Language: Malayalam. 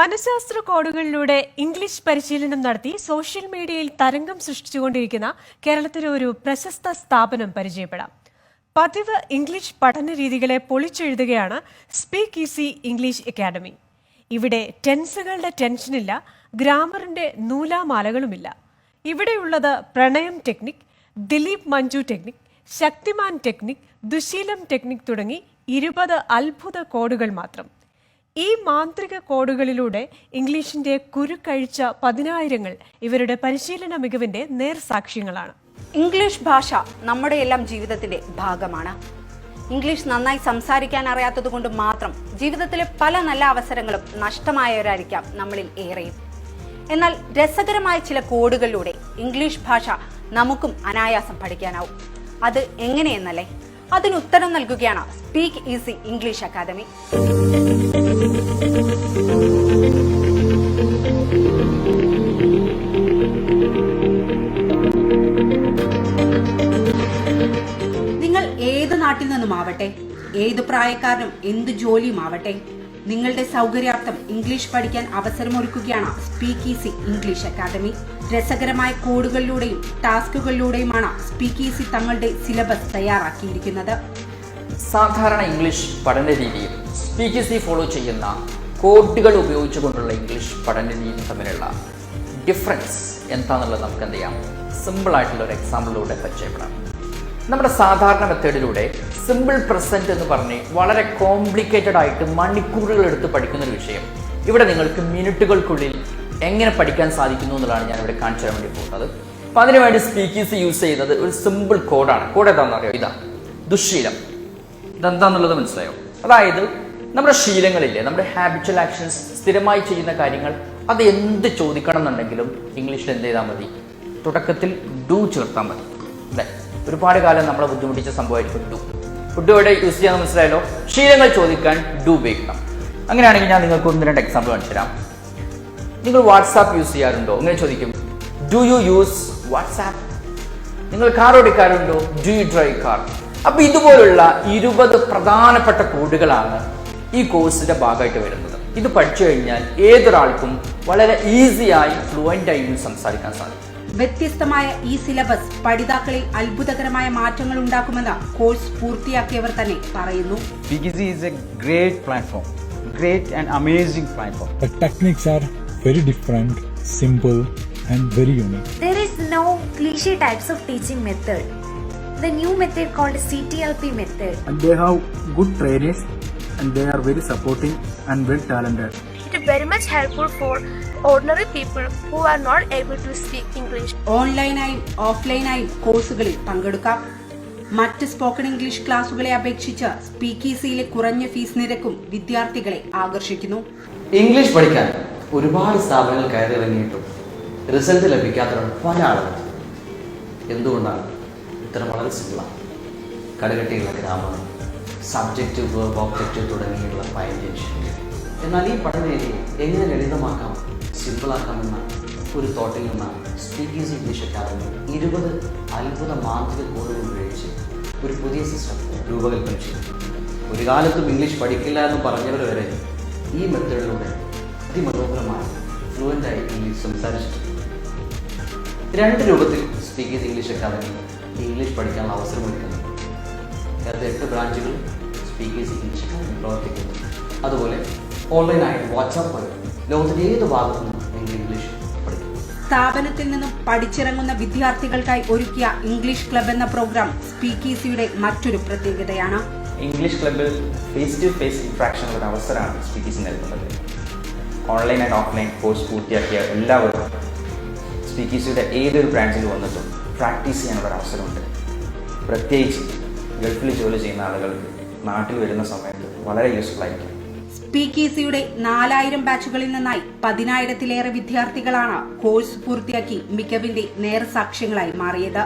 മനഃശാസ്ത്ര കോഡുകളിലൂടെ ഇംഗ്ലീഷ് പരിശീലനം നടത്തി സോഷ്യൽ മീഡിയയിൽ തരംഗം സൃഷ്ടിച്ചുകൊണ്ടിരിക്കുന്ന കേരളത്തിലെ ഒരു പ്രശസ്ത സ്ഥാപനം പരിചയപ്പെടാം. പതിവ് ഇംഗ്ലീഷ് പഠന രീതികളെ പൊളിച്ചെഴുതുകയാണ് സ്പീക്ക് ഈസി ഇംഗ്ലീഷ് അക്കാദമി ഇവിടെ ടെൻസുകളുടെ ടെൻഷനില്ല ഗ്രാമറിന്റെ നൂലാമാലകളുമില്ല. ഇവിടെയുള്ളത് പ്രണയം technique Dileep Manju technique Shaktimaan technique ദുശീലം technique തുടങ്ങി ഇരുപത് അത്ഭുത കോഡുകൾ മാത്രം. ഈ മാന്ത്രിക കോഡുകളിലൂടെ ഇംഗ്ലീഷിന്റെ കുരുക്കഴിച്ച പതിനായിരങ്ങൾ ഇവരുടെ പരിശീലന മികവിന്റെ നേർസാക്ഷ്യങ്ങളാണ്. ഇംഗ്ലീഷ് ഭാഷ നമ്മുടെ എല്ലാം ജീവിതത്തിന്റെ ഭാഗമാണ്. ഇംഗ്ലീഷ് നന്നായി സംസാരിക്കാൻ അറിയാത്തത് കൊണ്ട് മാത്രം ജീവിതത്തിലെ പല നല്ല അവസരങ്ങളും നഷ്ടമായവരായിരിക്കാം നമ്മളിൽ ഏറെയും. എന്നാൽ രസകരമായ ചില കോഡുകളിലൂടെ ഇംഗ്ലീഷ് ഭാഷ നമുക്കും അനായാസം പഠിക്കാനാവും. അത് എങ്ങനെയെന്നല്ലേ? അതിന് ഉത്തരം നൽകുകയാണ് സ്പീക്ക് ഈസി ഇംഗ്ലീഷ് അക്കാദമി നിങ്ങൾ ഏത് നാട്ടിൽ നിന്നും ആവട്ടെ ഏത് പ്രായക്കാരനും എന്ത് ജോലിയും ആവട്ടെ നിങ്ങളുടെ സൗകര്യാർത്ഥം ഇംഗ്ലീഷ് പഠിക്കാൻ അവസരമൊരുക്കുകയാണ് സ്പീക്ക് ഈസി ഇംഗ്ലീഷ് അക്കാദമി രസകരമായ കോഡുകളിലൂടെയും ടാസ്കുകളിലൂടെയുമാണ് സ്പീക്ക് ഈസി തങ്ങളുടെ സിലബസ് തയ്യാറാക്കിയിരിക്കുന്നത്. സാധാരണ ഇംഗ്ലീഷ് പഠന രീതിയും സ്പീക്ക് സി ഫോളോ ചെയ്യുന്ന കോഡുകൾ ഉപയോഗിച്ചുകൊണ്ടുള്ള ഇംഗ്ലീഷ് പഠന രീതി തമ്മിലുള്ള ഡിഫറൻസ് എന്താണെന്നുള്ളത് നമുക്ക് എന്ത് ചെയ്യാം സിമ്പിൾ ആയിട്ടുള്ള ഒരു എക്സാമ്പിളിലൂടെ പരിചയപ്പെടാം. നമ്മുടെ സാധാരണ മെത്തേഡിലൂടെ സിമ്പിൾ പ്രസന്റ് എന്ന് പറഞ്ഞ് വളരെ കോംപ്ലിക്കേറ്റഡ് ആയിട്ട് മണിക്കൂറുകൾ എടുത്ത് പഠിക്കുന്ന ഒരു വിഷയം. ഇവിടെ നിങ്ങൾക്ക് മിനിറ്റുകൾക്കുള്ളിൽ എങ്ങനെ പഠിക്കാൻ സാധിക്കുന്നു എന്നുള്ളതാണ് ഞാൻ ഇവിടെ കാണിച്ചു തരാൻ വേണ്ടി പോകുന്നത്. അപ്പോൾ അതിനുവേണ്ടി സ്പീക്കീസ് യൂസ് ചെയ്യുന്നത് ഒരു സിമ്പിൾ കോഡാണ് കോഡ് എന്താണെന്ന് അറിയോ? ഇതാ. ദുശീലം. ഇതെന്താന്നുള്ളത് മനസ്സിലായോ? അതായത് നമ്മുടെ ശീലങ്ങളില്ലേ നമ്മുടെ ഹാബിറ്റൽ ആക്ഷൻസ് സ്ഥിരമായി ചെയ്യുന്ന കാര്യങ്ങൾ അത് എന്ത് ചോദിക്കണം എന്നുണ്ടെങ്കിലും ഇംഗ്ലീഷിൽ എന്ത് ചെയ്താൽ മതി? തുടക്കത്തിൽ ഡു ചേർത്താൽ മതി. അല്ലേ? ഒരുപാട് കാലം നമ്മളെ ബുദ്ധിമുട്ടിച്ച സംഭവമായിരിക്കും ഡു ഫുഡ് ഇവിടെ യൂസ് ചെയ്യാൻ മനസ്സിലായല്ലോ? ശീലങ്ങൾ ചോദിക്കാൻ ഡു ഉപയോഗിക്കണം അങ്ങനെയാണെങ്കിൽ ഞാൻ നിങ്ങൾക്ക് ഒന്ന് രണ്ട് എക്സാമ്പിൾ കാണിച്ചു തരാം. നിങ്ങൾ വാട്സാപ്പ് യൂസ് ചെയ്യാറുണ്ടോ? ഇങ്ങനെ ചോദിക്കും. ഡു യു യൂസ് വാട്സാപ്പ് നിങ്ങൾ കാർ ഓടിക്കാറുണ്ടോ? ഡു യു ഡ്രൈവ് കാർ അപ്പൊ ഇതുപോലുള്ള ഇരുപത് പ്രധാനപ്പെട്ട കോഡുകളാണ് ഈ കോഴ്സിന്റെ ഭാഗമായിട്ട് വരുന്നത്. ഇത് പഠിച്ചു കഴിഞ്ഞാൽ ഏതൊരാൾക്കും വളരെ ഈസിയായി ഫ്ലുവന്റ് ആയി സംസാരിക്കാൻ സാധിക്കും. വ്യത്യസ്തമായ ഈ സിലബസ് പഠിതാക്കളിൽ അത്ഭുതകരമായ മാറ്റങ്ങൾ ഉണ്ടാക്കുമെന്ന് കോഴ്സ് പൂർത്തിയാക്കിയവർ തന്നെ പറയുന്നു. BGZ is a great platform, great and amazing platform. The techniques are very different, simple, and very unique. There is no cliche types of teaching method. The new method called CTLP method. and they have good trainers and they are very supporting and well talented. It is very much helpful for ordinary people who are not able to speak English. ഓൺലൈനായും ഓഫ്ലൈനായും കോഴ്സുകളിൽ പങ്കെടുക്കാം മറ്റ് സ്പോക്കൺ ഇംഗ്ലീഷ് ക്ലാസുകളെ അപേക്ഷിച്ച് സ്പീക്കീസിയിലെ കുറഞ്ഞ ഫീസ് നിരക്കും വിദ്യാർത്ഥികളെ ആകർഷിക്കുന്നു ഇംഗ്ലീഷ് പഠിക്കാൻ ഒരുപാട് സ്ഥാപനങ്ങൾ കയറി ഇറങ്ങിയിട്ടും റിസൾട്ട് ലഭിക്കാത്തവരാണ് പല ആളുകൾ എന്തുകൊണ്ടാണ്? ഇത്തരം വളരെ സിമ്പിളാണ് കടുകട്ടിയുള്ള ഗ്രാമങ്ങൾ സബ്ജക്റ്റ് വേർബ് ഓബ്ജക്റ്റ് തുടങ്ങിയുള്ള പയന്റേഷൻ എന്നാൽ ഈ പഠന രീതിയെ എങ്ങനെ ലളിതമാക്കാം? സിമ്പിളാക്കാമെന്ന ഒരു തോട്ടിൽ നിന്നാണ് സ്പീക്കേഴ്സ് ഇംഗ്ലീഷ് അക്കാദമി ഇരുപത് അത്ഭുത മാന്ത്രിക കോഡുകൾ ഉപയോഗിച്ച് ഒരു പുതിയ സിസ്റ്റം രൂപകൽപ്പന ചെയ്തു. ഒരു കാലത്തും ഇംഗ്ലീഷ് പഠിക്കില്ല എന്ന് പറഞ്ഞവർ വരെ ഈ മെത്തേഡിലൂടെ അതിമനോഹരമായി ഫ്ലുവന്റായി ഇംഗ്ലീഷ് സംസാരിച്ചിട്ടുണ്ട് രണ്ട് രൂപത്തിൽ സ്പീക്കീസ് ഇംഗ്ലീഷ് അക്കാദമി ഇംഗ്ലീഷ് പഠിക്കാനുള്ള അവസരം ഒരുക്കുന്നു. അതായത് എട്ട് ബ്രാഞ്ചുകൾ സ്പീക്കേഴ്സ് ഇംഗ്ലീഷ് അക്കാദമി പ്രവർത്തിക്കുന്നു. അതുപോലെ ഓൺലൈനായിട്ട് വാട്സാപ്പ് വഴി ലോകത്തിന്റെ ഏത് ഭാഗത്തു നിന്നും നിങ്ങൾ ഇംഗ്ലീഷ് സ്ഥാപനത്തിൽ നിന്നും പഠിച്ചിറങ്ങുന്ന വിദ്യാർത്ഥികൾക്കായി ഒരുക്കിയ ഇംഗ്ലീഷ് ക്ലബ് എന്ന പ്രോഗ്രാം സ്പീക്കീസിയുടെ മറ്റൊരു പ്രത്യേകതയാണ്. ഇംഗ്ലീഷ് ക്ലബിൽ ഫേസ് ടു ഫേസ് ഇൻട്രാക്ഷൻ ഒരു അവസരമാണ് സ്പീക്കീസ് നൽകുന്നത്. ഓൺലൈൻ ആൻഡ് ഓഫ്ലൈൻ കോഴ്സ് പൂർത്തിയാക്കിയ എല്ലാവരും സ്പീക്കീസിയുടെ ഏതൊരു ബ്രാഞ്ചിൽ വന്നിട്ടും പ്രാക്ടീസ് ചെയ്യാനുള്ള അവസരമുണ്ട്. പ്രത്യേകിച്ച് ഗൾഫിൽ ജോലി ചെയ്യുന്ന ആളുകൾക്ക് നാട്ടിൽ വരുന്ന സമയത്ത് വളരെ യൂസ്ഫുൾ ആയിരിക്കും. സ്പീക്കീസിയുടെ നാലായിരം ബാച്ചുകളിൽ നിന്നായി പതിനായിരത്തിലേറെ വിദ്യാർത്ഥികളാണ് കോഴ്സ് പൂർത്തിയാക്കി മികവിന്റെ നേർസാക്ഷ്യങ്ങളായി മാറിയത്.